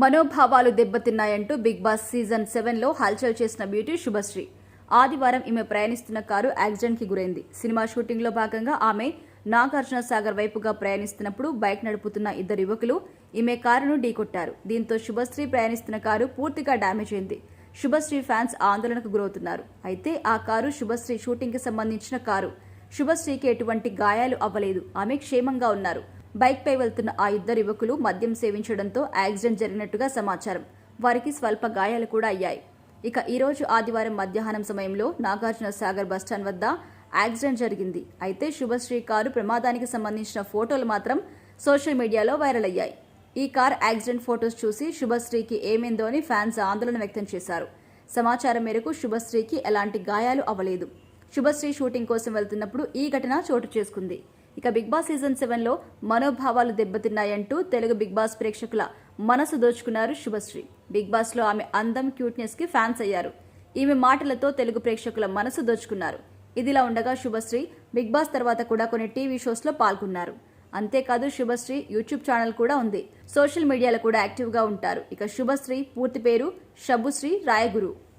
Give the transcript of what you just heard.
మనోభావాలు దెబ్బతిన్నాయంటూ big boss season సెవెన్లో హల్చల్ చేసిన బ్యూటీ శుభశ్రీ. ఆదివారం ఈమె ప్రయాణిస్తున్న కారు యాక్సిడెంట్కి గురైంది. సినిమా షూటింగ్లో భాగంగా ఆమె నాగార్జున సాగర్ వైపుగా ప్రయాణిస్తున్నప్పుడు బైక్ నడుపుతున్న ఇద్దరు యువకులు ఈమె కారును ఢీకొట్టారు. దీంతో శుభశ్రీ ప్రయాణిస్తున్న కారు పూర్తిగా డ్యామేజ్ అయింది. శుభశ్రీ ఫ్యాన్స్ ఆందోళనకు గురవుతున్నారు. అయితే ఆ కారు శుభశ్రీ షూటింగ్కి సంబంధించిన కారు. శుభశ్రీకి ఎటువంటి గాయాలు అవ్వలేదు. ఆమె క్షేమంగా ఉన్నారు. బైక్పై వెళ్తున్న ఆ ఇద్దరు యువకులు మద్యం సేవించడంతో యాక్సిడెంట్ జరిగినట్టుగా సమాచారం. వారికి స్వల్ప గాయాలు కూడా అయ్యాయి. ఇక ఈరోజు ఆదివారం మధ్యాహ్నం సమయంలో నాగార్జున సాగర్ బస్టాండ్ వద్ద యాక్సిడెంట్ జరిగింది. అయితే శుభశ్రీ కారు ప్రమాదానికి సంబంధించిన ఫోటోలు మాత్రం సోషల్ మీడియాలో వైరల్ అయ్యాయి. ఈ కార్ యాక్సిడెంట్ ఫోటోస్ చూసి శుభశ్రీకి ఏమైందో అని ఫ్యాన్స్ ఆందోళన వ్యక్తం చేశారు. సమాచారం మేరకు శుభశ్రీకి ఎలాంటి గాయాలు అవ్వలేదు. శుభశ్రీ షూటింగ్ కోసం వెళ్తున్నప్పుడు ఈ ఘటన చోటు చేసుకుంది. ఇక బిగ్ బాస్ సీజన్ సెవెన్లో మనోభావాలు దెబ్బతిన్నాయంటూ తెలుగు బిగ్ బాస్ ప్రేక్షకుల మనసు దోచుకున్నారు శుభశ్రీ. బిగ్ బాస్లో ఆమె అందం క్యూట్నెస్కి ఫ్యాన్స్ అయ్యారు. ఈమె మాటలతో తెలుగు ప్రేక్షకుల మనసు దోచుకున్నారు. ఇదిలా ఉండగా శుభశ్రీ బిగ్ బాస్ తర్వాత కూడా కొన్ని టీవీ షోస్లో పాల్గొన్నారు. అంతేకాదు శుభశ్రీ యూట్యూబ్ ఛానల్ కూడా ఉంది. సోషల్ మీడియాలో కూడా యాక్టివ్గా ఉంటారు. ఇక శుభశ్రీ పూర్తి పేరు షబుశ్రీ రాయగురు.